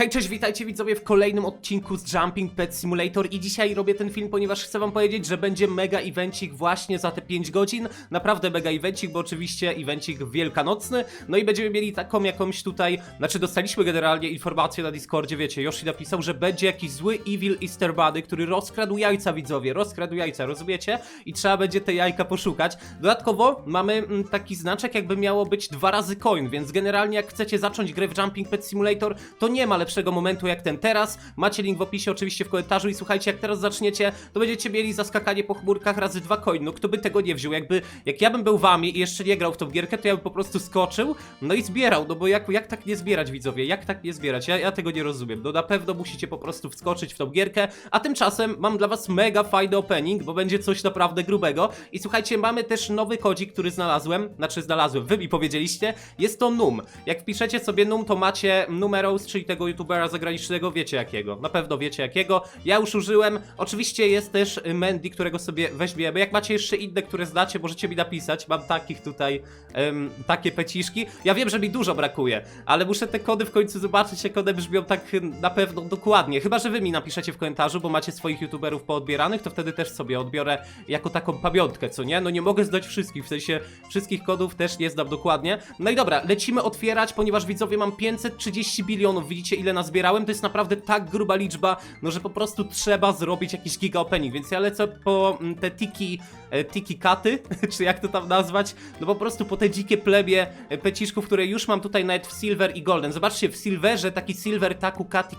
Hej, cześć, witajcie widzowie w kolejnym odcinku z Jumping Pet Simulator i dzisiaj robię ten film, ponieważ chcę wam powiedzieć, że będzie mega evencik właśnie za te 5 godzin, naprawdę mega evencik, bo oczywiście evencik wielkanocny, no i będziemy mieli taką jakąś tutaj, znaczy dostaliśmy generalnie informację na Discordzie, wiecie, Yoshi napisał, że będzie jakiś zły Evil Easter Bunny, który rozkradł jajca widzowie, rozkradł jajca, rozumiecie? I trzeba będzie te jajka poszukać. Dodatkowo mamy mm, taki znaczek, jakby miało być dwa razy coin, więc generalnie jak chcecie zacząć grę w Jumping Pet Simulator, to nie ma lepszego momentu jak ten teraz. Macie link w opisie oczywiście w komentarzu i słuchajcie, jak teraz zaczniecie, to będziecie mieli zaskakanie po chmurkach razy dwa coin. No kto by tego nie wziął? Jakby, jak ja bym był wami i jeszcze nie grał w tą gierkę, to ja bym po prostu skoczył, no i zbierał, no bo jak, jak tak nie zbierać widzowie? Jak tak nie zbierać? Ja, ja tego nie rozumiem. No na pewno musicie po prostu wskoczyć w tą gierkę, a tymczasem mam dla was mega fajny opening, bo będzie coś naprawdę grubego. I słuchajcie, mamy też nowy kodzik, który znalazłem, znaczy znalazłem, wy mi powiedzieliście, jest to NUM. Jak wpiszecie sobie NUM, to macie Numeros, czyli tego youtubera zagranicznego, wiecie jakiego. Na pewno wiecie jakiego. Ja już użyłem. Oczywiście jest też Mandy, którego sobie weźmiemy. Jak macie jeszcze inne, które znacie, możecie mi napisać. Mam takich tutaj, takie peciszki. Ja wiem, że mi dużo brakuje, ale muszę te kody w końcu zobaczyć, jak one brzmią tak na pewno dokładnie. Chyba, że wy mi napiszecie w komentarzu, bo macie swoich youtuberów poodbieranych, to wtedy też sobie odbiorę jako taką pamiątkę, co nie? No nie mogę zdać wszystkich, w sensie wszystkich kodów też nie znam dokładnie. No i dobra, lecimy otwierać, ponieważ widzowie mam 530 bilionów, widzicie ile nazbierałem? To jest naprawdę tak gruba liczba, no że po prostu trzeba zrobić jakiś giga opening, więc ja lecę po mm, te tiki, e, tiki katy, czy jak to tam nazwać, no po prostu po te dzikie plebie e, peciszków, które już mam tutaj nawet w silver i golden. Zobaczcie, w silverze taki silver taku cat i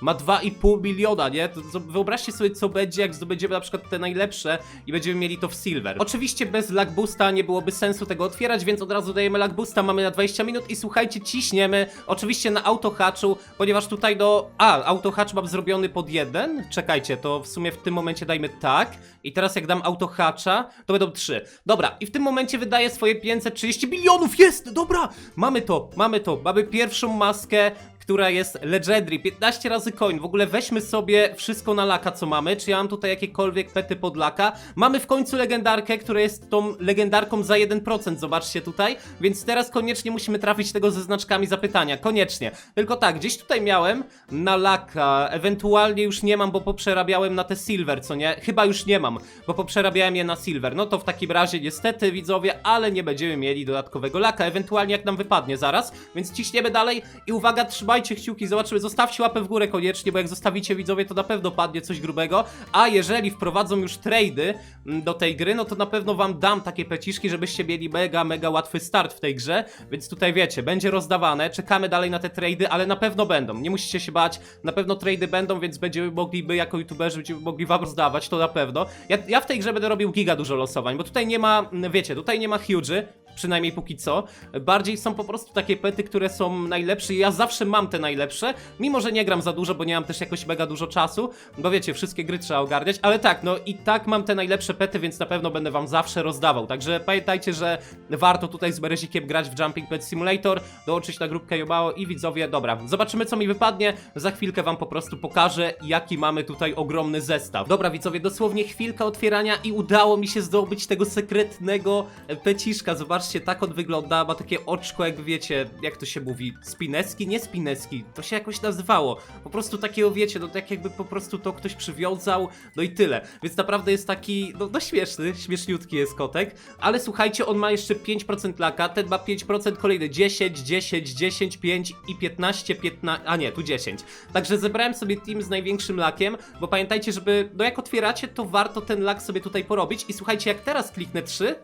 ma 2,5 miliona, nie? To, to wyobraźcie sobie co będzie, jak zdobędziemy na przykład te najlepsze i będziemy mieli to w silver. Oczywiście bez lag boosta nie byłoby sensu tego otwierać, więc od razu dajemy lag boosta, mamy na 20 minut i słuchajcie, ciśniemy, oczywiście na autohatchu, ponieważ tutaj do... A, autohatch mam zrobiony pod jeden, czekajcie, to w sumie w tym momencie dajmy tak. I teraz jak dam autohatcha, to będą trzy. Dobra, i w tym momencie wydaję swoje 530 bilionów, jest, dobra, mamy to, mamy to, mamy pierwszą maskę, która jest Legendary, 15 razy coin, w ogóle weźmy sobie wszystko na laka, co mamy, czy ja mam tutaj jakiekolwiek pety pod laka, mamy w końcu legendarkę, która jest tą legendarką za 1%, zobaczcie tutaj, więc teraz koniecznie musimy trafić tego ze znaczkami zapytania, koniecznie, tylko tak, gdzieś tutaj miałem na laka, ewentualnie już nie mam, bo poprzerabiałem na te silver, co nie, chyba już nie mam, bo poprzerabiałem je na silver, no to w takim razie niestety widzowie, ale nie będziemy mieli dodatkowego laka, ewentualnie jak nam wypadnie zaraz, więc ciśniemy dalej. I uwaga, trzymajcie kciuki, zobaczymy, zostawcie łapę w górę koniecznie, bo jak zostawicie widzowie, to na pewno padnie coś grubego, a jeżeli wprowadzą już trady mm, do tej gry, no to na pewno wam dam takie peciszki, żebyście mieli mega, mega łatwy start w tej grze, więc tutaj wiecie, będzie rozdawane, czekamy dalej na te trady, ale na pewno będą, nie musicie się bać, na pewno trady będą, więc będziemy mogli, my jako youtuberzy będziemy mogli wam rozdawać, to na pewno. Ja, ja w tej grze będę robił giga dużo losowań, bo tutaj nie ma, mm, wiecie, tutaj nie ma huge'y, przynajmniej póki co. Bardziej są po prostu takie pety, które są najlepsze ja zawsze mam te najlepsze, mimo że nie gram za dużo, bo nie mam też jakoś mega dużo czasu, bo wiecie, wszystkie gry trzeba ogarniać, ale tak, no i tak mam te najlepsze pety, więc na pewno będę wam zawsze rozdawał, także pamiętajcie, że warto tutaj z Berezikiem grać w Jumping Pet Simulator, dołączyć na grupkę Jobało i widzowie, dobra, zobaczymy co mi wypadnie, za chwilkę wam po prostu pokażę, jaki mamy tutaj ogromny zestaw. Dobra widzowie, dosłownie chwilka otwierania i udało mi się zdobyć tego sekretnego peciszka, zobaczcie, tak on wygląda, ma takie oczko, jak wiecie, jak to się mówi, spineski, nie spineski, to się jakoś nazywało, po prostu takiego wiecie, no tak jakby po prostu to ktoś przywiązał, no i tyle, więc naprawdę jest taki, no, no śmieszny, śmieszniutki jest kotek, ale słuchajcie, on ma jeszcze 5% laka, ten ma 5%, kolejny 10, 10, 10, 5 i 15, 15, a nie, tu 10, także zebrałem sobie team z największym lakiem, bo pamiętajcie, żeby, no jak otwieracie, to warto ten lak sobie tutaj porobić. I słuchajcie, jak teraz kliknę 3,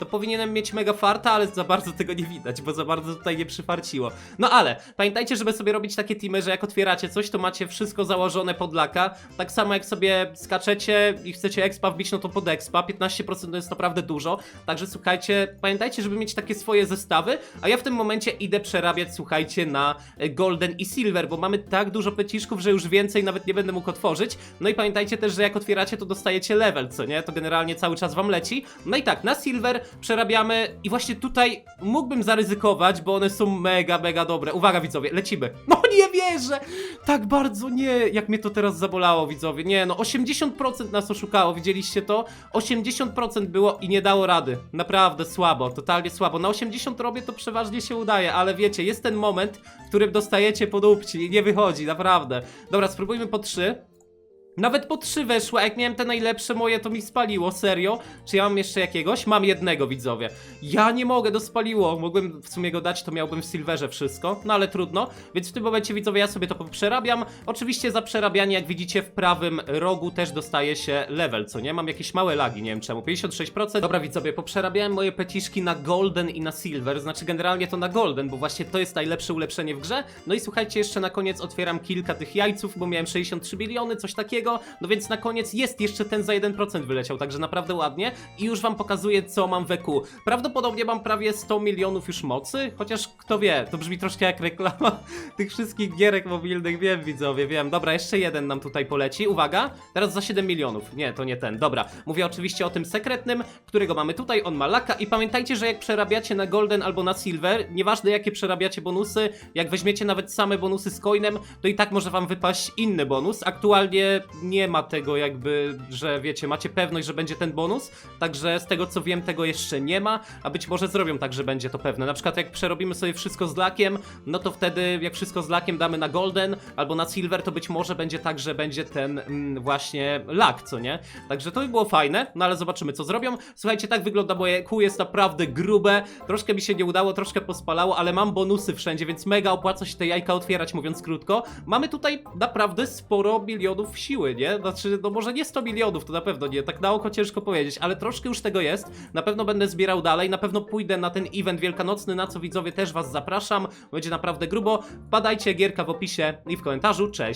to powinienem mieć mega farta, ale za bardzo tego nie widać, bo za bardzo tutaj nie przyfarciło. No ale pamiętajcie, żeby sobie robić takie teamy, że jak otwieracie coś, to macie wszystko założone pod laka. Tak samo jak sobie skaczecie i chcecie expa wbić, no to pod expa. 15% to jest naprawdę dużo. Także słuchajcie, pamiętajcie, żeby mieć takie swoje zestawy, a ja w tym momencie idę przerabiać, słuchajcie, na e, golden i silver, bo mamy tak dużo peciszków, że już więcej nawet nie będę mógł otworzyć. No i pamiętajcie też, że jak otwieracie, to dostajecie level, co nie? To generalnie cały czas wam leci. No i tak, na silver przerabiamy i właśnie tutaj mógłbym zaryzykować, bo one są mega, mega dobre. Uwaga widzowie, lecimy. No nie wierzę! Tak bardzo nie, jak mnie to teraz zabolało widzowie. Nie no, 80% nas oszukało, widzieliście to? 80% było i nie dało rady. Naprawdę słabo, totalnie słabo. Na 80 robię to przeważnie się udaje, ale wiecie, jest ten moment, w którym dostajecie podupci i nie wychodzi, naprawdę. Dobra, spróbujmy po 3. Nawet po trzy weszło, a jak miałem te najlepsze moje, to mi spaliło, serio? Czy ja mam jeszcze jakiegoś? Mam jednego, widzowie. Ja nie mogę, to spaliło. Mogłem w sumie go dać, to miałbym w silverze wszystko, no ale trudno. Więc w tym momencie, widzowie, ja sobie to przerabiam. Oczywiście za przerabianie, jak widzicie, w prawym rogu też dostaje się level, co nie? Mam jakieś małe lagi, nie wiem czemu, 56%. Dobra, widzowie, poprzerabiałem moje peciszki na golden i na silver, znaczy generalnie to na golden, bo właśnie to jest najlepsze ulepszenie w grze. No i słuchajcie, jeszcze na koniec otwieram kilka tych jajców, bo miałem 63 biliony, coś takiego. No więc na koniec jest jeszcze ten za 1% wyleciał, także naprawdę ładnie. I już wam pokazuję, co mam w EQ. Prawdopodobnie mam prawie 100 milionów już mocy, chociaż kto wie, to brzmi troszkę jak reklama tych wszystkich gierek mobilnych, wiem widzowie, wiem. Dobra, jeszcze jeden nam tutaj poleci, uwaga, teraz za 7 milionów. Nie, to nie ten, dobra. Mówię oczywiście o tym sekretnym, którego mamy tutaj, on ma laka i pamiętajcie, że jak przerabiacie na golden albo na silver, nieważne jakie przerabiacie bonusy, jak weźmiecie nawet same bonusy z coinem, to i tak może wam wypaść inny bonus. Aktualnie nie ma tego jakby, że wiecie, macie pewność, że będzie ten bonus, także z tego co wiem, tego jeszcze nie ma, a być może zrobią tak, że będzie to pewne. Na przykład jak przerobimy sobie wszystko z lakiem, no to wtedy jak wszystko z lakiem damy na golden albo na silver, to być może będzie tak, że będzie ten mm, właśnie lak, co nie? Także to by było fajne, no ale zobaczymy co zrobią. Słuchajcie, tak wygląda moje kół, jest naprawdę grube, troszkę mi się nie udało, troszkę pospalało, ale mam bonusy wszędzie, więc mega opłaca się te jajka otwierać, mówiąc krótko. Mamy tutaj naprawdę sporo milionów nie? Znaczy, no może nie 100 milionów, to na pewno nie, tak na oko ciężko powiedzieć, ale troszkę już tego jest. Na pewno będę zbierał dalej, na pewno pójdę na ten event wielkanocny, na co widzowie też was zapraszam. Będzie naprawdę grubo. Wpadajcie, gierka w opisie i w komentarzu. Cześć!